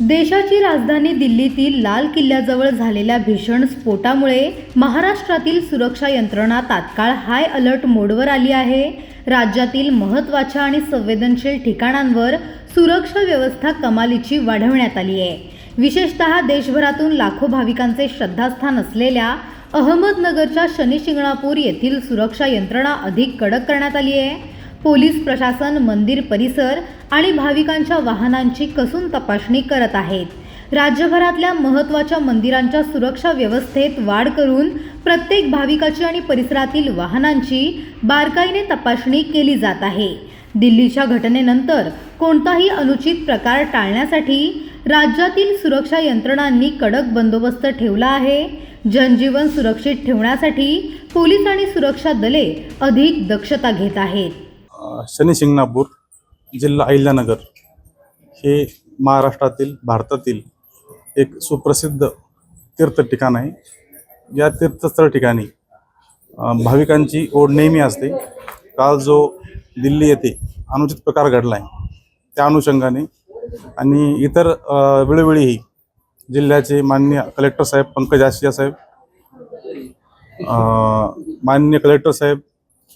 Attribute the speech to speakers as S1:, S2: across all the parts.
S1: देशाची राजधानी दिल्लीतील लाल किल्ल्याजवळ झालेल्या भीषण स्फोटामुळे महाराष्ट्रातील सुरक्षा यंत्रणा तात्काळ हाय अलर्ट मोडवर आली आहे. राज्यातील महत्त्वाच्या आणि संवेदनशील ठिकाणांवर सुरक्षा व्यवस्था कमालीची वाढवण्यात आली आहे. विशेषतः देशभरातून लाखो भाविकांचे श्रद्धास्थान असलेल्या अहमदनगरच्या शनिशिंगणापूर येथील सुरक्षा यंत्रणा अधिक कडक करण्यात आली आहे. पोलीस प्रशासन मंदिर परिसर आणि भाविकांच्या वाहनांची कसून तपासणी करत आहेत. राज्यभरातल्या महत्त्वाच्या मंदिरांच्या सुरक्षा व्यवस्थेत वाढ करून प्रत्येक भाविकाची आणि परिसरातील वाहनांची बारकाईने तपासणी केली जात आहे. दिल्लीच्या घटनेनंतर कोणताही अनुचित प्रकार टाळण्यासाठी राज्यातील सुरक्षा यंत्रणांनी कडक बंदोबस्त ठेवला आहे. जनजीवन सुरक्षित ठेवण्यासाठी पोलीस आणि सुरक्षा दले अधिक दक्षता घेत आहेत.
S2: शनी शिंगणापूर जिल्हा अहिल्यानगर हे महाराष्ट्रातील भारतातील एक सुप्रसिद्ध तीर्थ ठिकाण आहे. या तीर्थस्थळ ठिकाणी भाविकांची ओढ नेहमी असते. काल जो दिल्ली येथे अनुचित प्रकार घडला आहे त्या अनुषंगाने आणि इतर वेळोवेळीही जिल्ह्याचे माननीय कलेक्टर साहेब पंकज आशिया साहेब मान्य माननीय कलेक्टर साहेब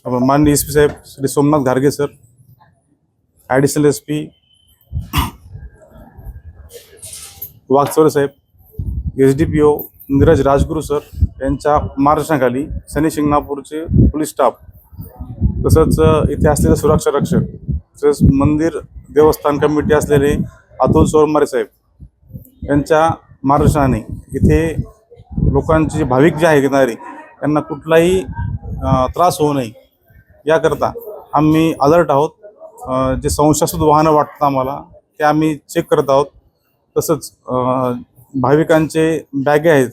S2: माननीय एस पी साहेब Shri Somnath घारगे sir additional S P Wagchaure साहेब S D P O Neeraj Rajguru sir यांच्या मार्गदर्शनाखाली शनी शिंगणापूरचे पोलीस स्टाफ तसंच इथे असलेले सुरक्षा रक्षक तसेच मंदिर देवस्थान कमिटी असलेले अतुल सोरमारे साहेब यांच्या मार्गदर्शनाने इथे लोकांचे भाविक जे आहे येणारे त्यांना कुठलाही त्रास होऊ नये. याकरता आम्ही अलर्ट आहोत. जे संशयास्पद वाहनं वाटतात आम्हाला ते आम्ही चेक करत आहोत. तसंच भाविकांचे बॅगे आहेत.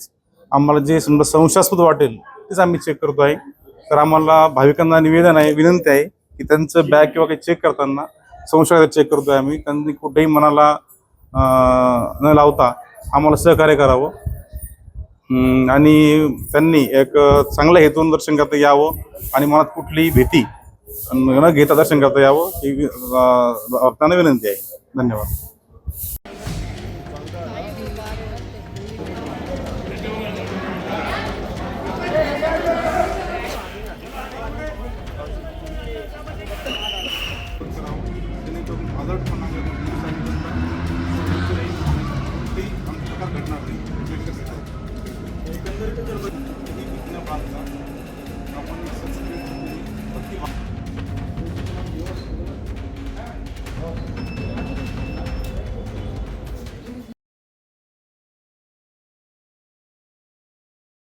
S2: आम्हाला जे समजा संशयास्पद वाटेल तेच आम्ही चेक करतो आहे. तर आम्हाला भाविकांना निवेदन आहे विनंती आहे की त्यांचं बॅग किंवा काही चेक करताना संशय चेक करतो आहे आम्ही. त्यांनी कुठेही मनाला न लावता आम्हाला सहकार्य करावं. आणि त्यांनी एक चांगल्या हेतून दर्शन करता यावं आणि मनात कुठलीही भीती न घेता दर्शन करता यावं ही भक्तांना विनंती आहे. धन्यवाद.